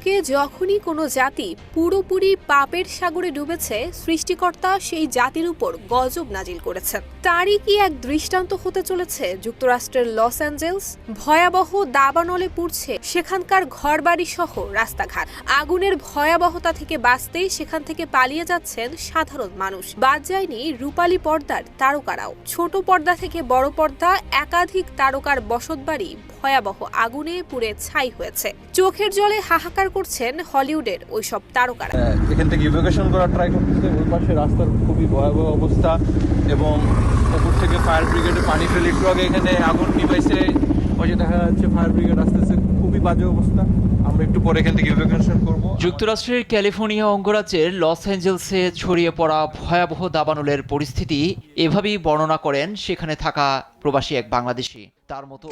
যুগে যখনই কোনো জাতি পুরোপুরি পাপের সাগরে ডুবেছে, সৃষ্টিকর্তা সেই জাতির উপর গজব নাজিল করেছেন। তারই কি এক দৃষ্টান্ত হতে চলেছে যুক্তরাষ্ট্রের লস অ্যাঞ্জেলস? ভয়াবহ দাবানলে পুড়ছে সেখানকার ঘরবাড়ি সহ রাস্তাঘাট। আগুনের ভয়াবহতা থেকে বাঁচতেই সেখান থেকে পালিয়ে যাচ্ছেন সাধারণ মানুষ। বাদ যায়নি রূপালী পর্দার তারকারাও। ছোট পর্দা থেকে বড় পর্দা, একাধিক তারকার বসতবাড়ি ভয়াবহ আগুনে পুড়ে ছাই হয়েছে। চোখের জলে হাহাকার করছেন হলিউডের ওইসব তারকারা। আহ, এখান থেকে ইভোকেশন করার ট্রাই করতেছে ওই পাশে রাস্তার খুবই ভয়াবহ অবস্থা এবং উপর থেকে ফায়ার ব্রিগেডে পানি ফেলে একটু আগে এখানে আগুন নিবাইছে ওই যে দেখা যাচ্ছে ফায়ার ব্রিগেড আসতেছে খুবই বাজে অবস্থা। আমরা একটু পরে এখান থেকে ইভোকেশন করব। যুক্তরাষ্ট্রের ক্যালিফোর্নিয়া অঙ্গরাজ্যের লস অ্যাঞ্জেলসে ছড়িয়ে পড়া ভয়াবহ দাবানলের পরিস্থিতি এভাবেই বর্ণনা করেন সেখানে থাকা প্রবাসী এক বাংলাদেশি। তার মতো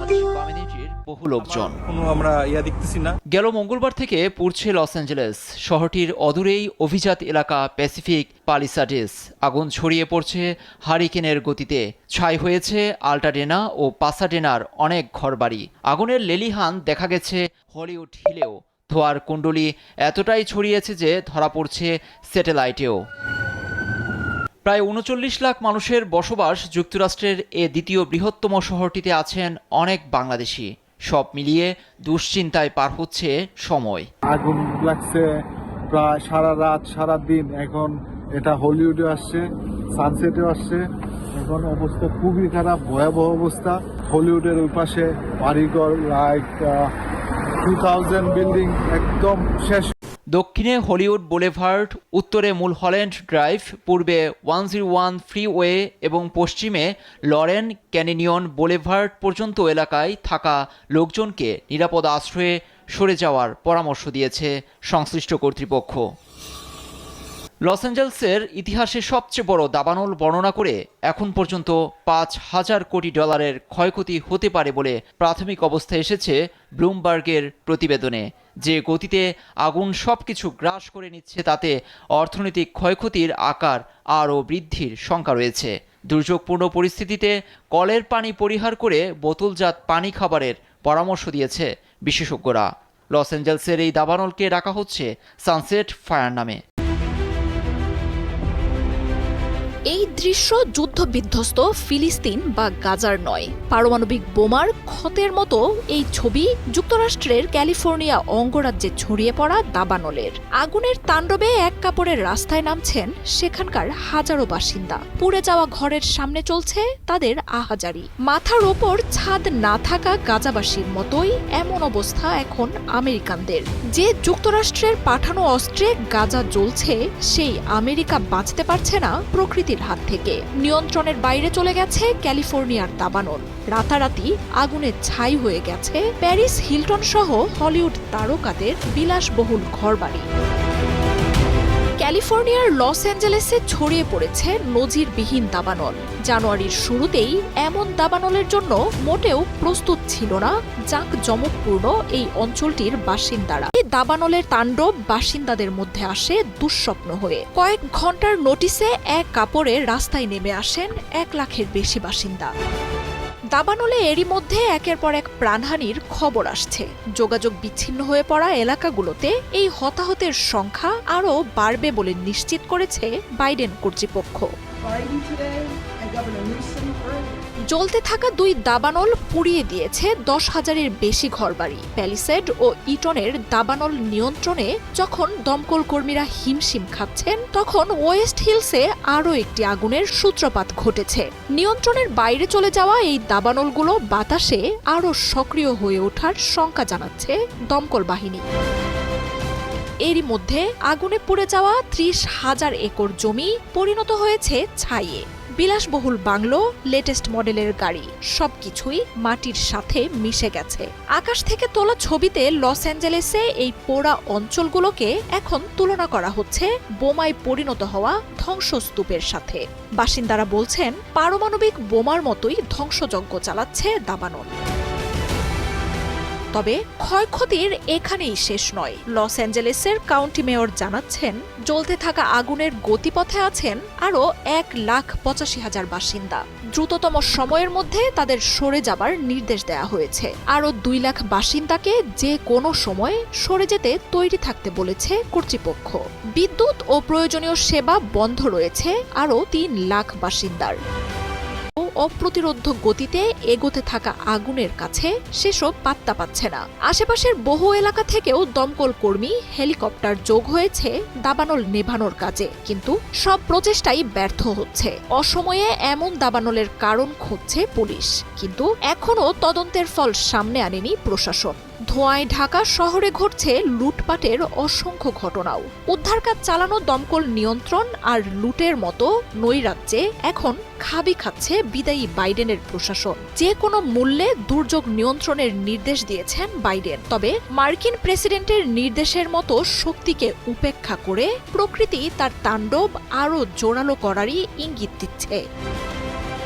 বাংলাদেশি কমিউনিটির বহু লোকজন। কোনো আমরা ইয়া দেখতেছি না। গেল মঙ্গলবার থেকে পুড়ছে লস অ্যাঞ্জেলেস। শহরটির অদূরেই অভিজাত এলাকা প্যাসিফিক পালিসাডেস। আগুন ছড়িয়ে পড়ছে হারিকেনের গতিতে। ছাই হয়েছে আল্টাডেনা ও পাসাডেনার অনেক ঘরবাড়ি। আগুনের লেলিহান দেখা গেছে হলিউড হিলেও। ধোয়ার কুণ্ডলি এতটাই ছড়িয়েছে যে ধরা পড়ছে স্যাটেলাইটেও। প্রায় উনচল্লিশ লাখ মানুষের বসবাস যুক্তরাষ্ট্রের এ দ্বিতীয় বৃহত্তম শহরটিতে আছেন অনেক বাংলাদেশি। সব মিলিয়ে দুশ্চিন্তায় পার হচ্ছে সময়। আগুন লাগছে প্রায় সারা রাত, সারা দিন। এখন এটা হলিউডে আসছে সানসেটে আসছে। এখন অবস্থা খুবই খারাপ, ভয়াবহ অবস্থা। হলিউডের ওই পাশে বাড়িঘর লাইক টু থাউজেন্ড বিল্ডিং একদম শেষ। দক্ষিণে হলিউড বুলেভার্ড, উত্তরে মূল হল্যান্ড ড্রাইভ, পূর্বে ওয়ান জিরো ওয়ান ফ্রিওয়ে এবং পশ্চিমে লরেন ক্যানিনিয়ন বুলেভার্ড পর্যন্ত এলাকায় থাকা লোকজনকে নিরাপদ আশ্রয়ে সরে যাওয়ার পরামর্শ দিয়েছে সংশ্লিষ্ট কর্তৃপক্ষ। লস অ্যাঞ্জেলসের ইতিহাসে সবচেয়ে বড় দাবানল বর্ণনা করে এখন পর্যন্ত পাঁচ হাজার কোটি ডলারের ক্ষয়ক্ষতি হতে পারে বলে প্রাথমিক অবস্থায় এসেছে ব্লুমবার্গের প্রতিবেদনে। যে গতিতে আগুন সবকিছু গ্রাস করে নিচ্ছে, তাতে অর্থনৈতিক ক্ষয়ক্ষতির আকার আরও বৃদ্ধির শঙ্কা রয়েছে। দুর্যোগপূর্ণ পরিস্থিতিতে কলের পানি পরিহার করে বোতলজাত পানি খাবারের পরামর্শ দিয়েছে বিশেষজ্ঞরা। লস অ্যাঞ্জেলসের এই দাবানলকে রাখা হচ্ছে সানসেট ফায়ার নামে। এই দৃশ্য যুদ্ধবিধ্বস্ত ফিলিস্তিন বা গাজার নয়। পারমাণবিক বোমার ক্ষতের মতো এই ছবি যুক্তরাষ্ট্রের ক্যালিফোর্নিয়া অঙ্গরাজ্যে ছড়িয়ে পড়া দাবানলের। আগুনের তাণ্ডবে এক কাপড়ের রাস্তায় নামছেন সেখানকার হাজারো বাসিন্দা। পুড়ে যাওয়া ঘরের সামনে চলছে তাদের আহাজারি। মাথার ওপর ছাদ না থাকা গাজাবাসীর মতোই এমন অবস্থা এখন আমেরিকানদের। যে যুক্তরাষ্ট্রের পাঠানো অস্ত্রে গাজা জ্বলছে, সেই আমেরিকা বাঁচতে পারছে না প্রকৃতির হাত থেকে। নিয়ন্ত্রণের বাইরে চলে গেছে ক্যালিফোর্নিয়ার দাবানল। রাতারাতি আগুনে ছাই হয়ে গেছে প্যারিস হিলটন সহ হলিউড তারকাদের বিলাসবহুল ঘরবাড়ি। ক্যালিফোর্নিয়ার লস অ্যাঞ্জেলেসে ছড়িয়ে পড়েছে নজিরবিহীন দাবানল। জানুয়ারির শুরুতেই এমন দাবানলের জন্য মোটেও প্রস্তুত ছিল না জাঁক জমকপূর্ণ এই অঞ্চলটির বাসিন্দারা। এই দাবানলের তাণ্ডব বাসিন্দাদের মধ্যে আসে দুঃস্বপ্ন হয়ে। কয়েক ঘণ্টার নোটিসে এক কাপড়ে রাস্তায় নেমে আসেন এক লাখের বেশি বাসিন্দা। দাবানলে এরই মধ্যে একের পর এক প্রাণহানির খবর আসছে। যোগাযোগ বিচ্ছিন্ন হয়ে পড়া এলাকাগুলোতে এই হতাহতের সংখ্যা আরও বাড়বে বলে নিশ্চিত করেছে বাইডেন কর্তৃপক্ষ। জ্বলতে থাকা দুই দাবানল পুড়িয়ে দিয়েছে দশ হাজারের বেশি ঘরবাড়ি। প্যালিসেড ও ইটনের দাবানল নিয়ন্ত্রণে যখন দমকল কর্মীরা হিমশিম খাচ্ছেন, তখন ওয়েস্ট হিলসে আরও একটি আগুনের সূত্রপাত ঘটেছে। নিয়ন্ত্রণের বাইরে চলে যাওয়া এই দাবানলগুলো বাতাসে আরও সক্রিয় হয়ে ওঠার শঙ্কা জানাচ্ছে দমকল বাহিনী। এরই মধ্যে আগুনে পুড়ে যাওয়া ত্রিশ হাজার একর জমি পরিণত হয়েছে ছাইয়ে। বিলাসবহুল বাংলো লেটেস্ট মডেলের গাড়ি, সবকিছুই মাটির সাথে মিশে গেছে। আকাশ থেকে তোলা ছবিতে লস অ্যাঞ্জেলেসে এই পোড়া অঞ্চলগুলোকে এখন তুলনা করা হচ্ছে বোমায় পরিণত হওয়া ধ্বংসস্তূপের সাথে। বাসিন্দারা বলছেন, পারমাণবিক বোমার মতোই ধ্বংসযজ্ঞ চালাচ্ছে দাবানল। তবে ক্ষয়ক্ষতির এখানেই শেষ নয়। লস অ্যাঞ্জেলেসের কাউন্টি মেয়র জানাচ্ছেন, জ্বলতে থাকা আগুনের গতিপথে আছেন আরও এক লাখ পঁচাশি হাজার বাসিন্দা। দ্রুততম সময়ের মধ্যে তাদের সরে যাবার নির্দেশ দেওয়া হয়েছে। আরও দুই লাখ বাসিন্দাকে যে কোনো সময় সরে যেতে তৈরি থাকতে বলেছে কর্তৃপক্ষ। বিদ্যুৎ ও প্রয়োজনীয় সেবা বন্ধ রয়েছে আরও তিন লাখ বাসিন্দার। অপ্রতিরোধ্য গতিতে এগোতে থাকা আগুনের কাছে সেসব পাত্তা পাচ্ছে না। আশেপাশের বহু এলাকা থেকেও দমকল কর্মী, হেলিকপ্টার যোগ হয়েছে দাবানল নেভানোর কাজে। কিন্তু সব প্রচেষ্টাই ব্যর্থ হচ্ছে। অসময়ে এমন দাবানলের কারণ খুঁজছে পুলিশ। কিন্তু এখনও তদন্তের ফল সামনে আনেনি প্রশাসন। ধোঁয়ায় ঢাকা শহরে ঘটছে লুটপাটের অসংখ্য ঘটনাও। উদ্ধার কাজ চালানো দমকল নিয়ন্ত্রণ আর লুটের মতো নৈরাজ্যে এখন খাবি খাচ্ছে বিদায়ী বাইডেনের প্রশাসন। যে কোনো মূল্যে দুর্যোগ নিয়ন্ত্রণের নির্দেশ দিয়েছেন বাইডেন। তবে মার্কিন প্রেসিডেন্টের নির্দেশের মতো শক্তিকে উপেক্ষা করে প্রকৃতি তার তাণ্ডব আরও জোরালো করারই ইঙ্গিত দিচ্ছে।